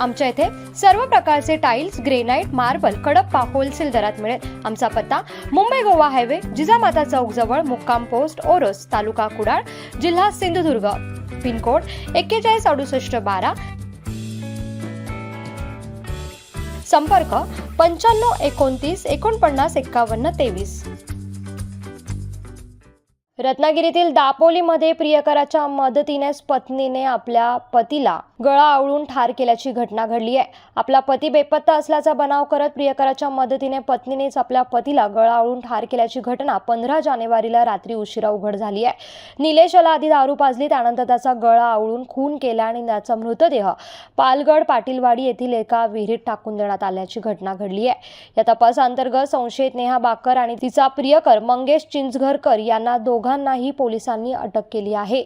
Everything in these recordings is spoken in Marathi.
आमच्या इथे सर्व प्रकारचे tiles granite marble Kadapa wholesale दरात मिळेल. आमचा पत्ता मुंबई गोवा हायवे जिजामाता चौक जवळ मुक्काम पोस्ट ओरोस तालुका कुडाळ जिल्हा सिंधुदुर्ग. पिनकोड एक्केचाळीस अडुसष्ट बारा. संपर्क पंच्याण्णव एकोणतीस एकोणपन्नास एक्कावन्न तेवीस. रत्नागिरीतील दापोलीमध्ये प्रियकराच्या मदतीनेच पत्नीने आपल्या पतीला गळा आवळून ठार केल्याची घटना घडली आहे. आपला पती बेपत्ता असल्याचा बनाव करत प्रियकराच्या मदतीने पत्नीनेच आपल्या पतीला गळा आवळून ठार केल्याची घटना पंधरा जानेवारीला रात्री उशिरा उघड झाली आहे. निलेशला आधी दारू पाजली त्यानंतर त्याचा गळा आवळून खून केला आणि त्याचा मृतदेह पालगड पाटीलवाडी येथील एका विहिरीत टाकून देण्यात आल्याची घटना घडली आहे. या तपासाअंतर्गत संशयित नेहा बाकर आणि तिचा प्रियकर मंगेश चिंचघरकर यांना दोघांनाही पोलिसांनी अटक केली आहे.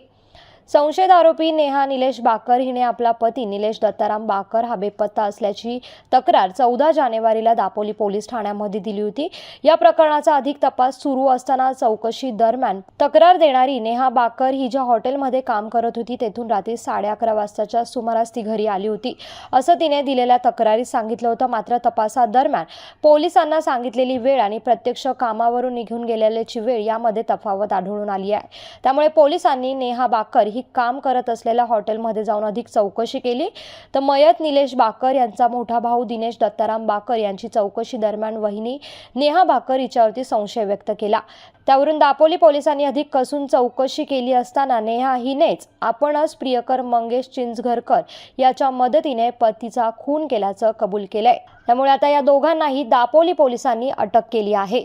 संशयित आरोपी नेहा निलेश बाकर हिने आपला पती निलेश दत्ताराम बाकर हा बेपत्ता असल्याची तक्रार चौदा जानेवारीला दापोली पोलीस ठाण्यामध्ये दिली होती. या प्रकरणाचा अधिक तपास सुरू असताना चौकशी दरम्यान तक्रार देणारी नेहा बाकर ही ज्या हॉटेलमध्ये काम करत होती तेथून रात्री साडे अकरा वाजताच्या सुमारास ती घरी आली होती. असं तिने दिलेल्या तक्रारीत सांगितलं होतं. मात्र तपासादरम्यान पोलिसांना सांगितलेली वेळ आणि प्रत्यक्ष कामावरून निघून गेलेल्याची वेळ यामध्ये तफावत आढळून आली आहे. त्यामुळे पोलिसांनी नेहा बाकर ही काम करत असलेल्या हॉटेलमध्ये जाऊन अधिक चौकशी केली. तर मयत निलेश बाकर यांचा मोठा भाऊ दिनेश दत्ताराम बाकर यांची चौकशी दरम्यान वहिनी नेहा बाकर हिच्यावरती संशय व्यक्त केला. त्यावरून दापोली पोलिसांनी अधिक कसून चौकशी केली असताना नेहा हिनेच आपणच प्रियकर मंगेश चिंचघरकर याच्या मदतीने पतीचा खून केल्याचं कबूल केलंय. त्यामुळे आता या दोघांनाही दापोली पोलिसांनी अटक केली आहे.